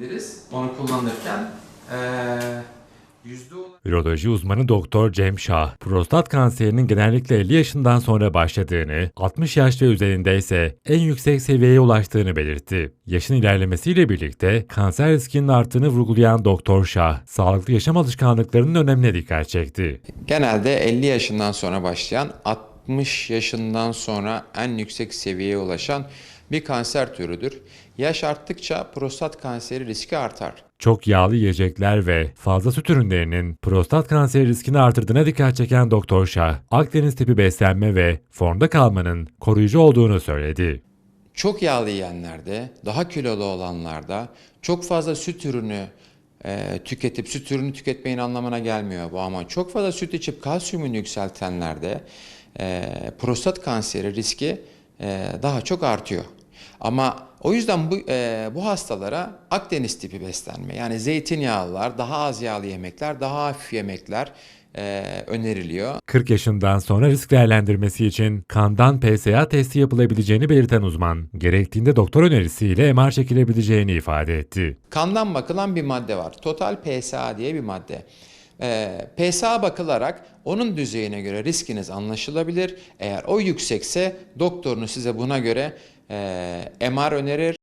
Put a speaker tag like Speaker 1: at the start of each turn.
Speaker 1: biliriz onu kullanırken. Ee, olarak
Speaker 2: Üroloji uzmanı Doktor Cem Şah, prostat kanserinin genellikle 50 yaşından sonra başladığını, 60 yaş ve üzerinde ise en yüksek seviyeye ulaştığını belirtti. Yaşın ilerlemesiyle birlikte kanser riskinin arttığını vurgulayan Doktor Şah, sağlıklı yaşam alışkanlıklarının önemine dikkat çekti.
Speaker 3: Genelde 50 yaşından sonra başlayan 60 yaşından sonra en yüksek seviyeye ulaşan bir kanser türüdür. Yaş arttıkça prostat kanseri riski artar.
Speaker 2: Çok yağlı yiyecekler ve fazla süt ürünlerinin prostat kanseri riskini artırdığına dikkat çeken Doktor Şah, Akdeniz tipi beslenme ve formda kalmanın koruyucu olduğunu söyledi.
Speaker 3: Çok yağlı yiyenlerde, daha kilolu olanlarda çok fazla süt ürünü e, tüketip süt ürünü tüketmeyin anlamına gelmiyor bu ama çok fazla süt içip kalsiyumunu yükseltenlerde e, prostat kanseri riski e, daha çok artıyor. Ama o yüzden bu e, bu hastalara Akdeniz tipi beslenme yani zeytinyağlılar, daha az yağlı yemekler, daha hafif yemekler e, öneriliyor.
Speaker 2: 40 yaşından sonra risk değerlendirmesi için kandan PSA testi yapılabileceğini belirten uzman, gerektiğinde doktor önerisiyle MR çekilebileceğini ifade etti.
Speaker 3: Kandan bakılan bir madde var. Total PSA diye bir madde. Ee, PSA bakılarak onun düzeyine göre riskiniz anlaşılabilir. Eğer o yüksekse doktorunuz size buna göre e, MR önerir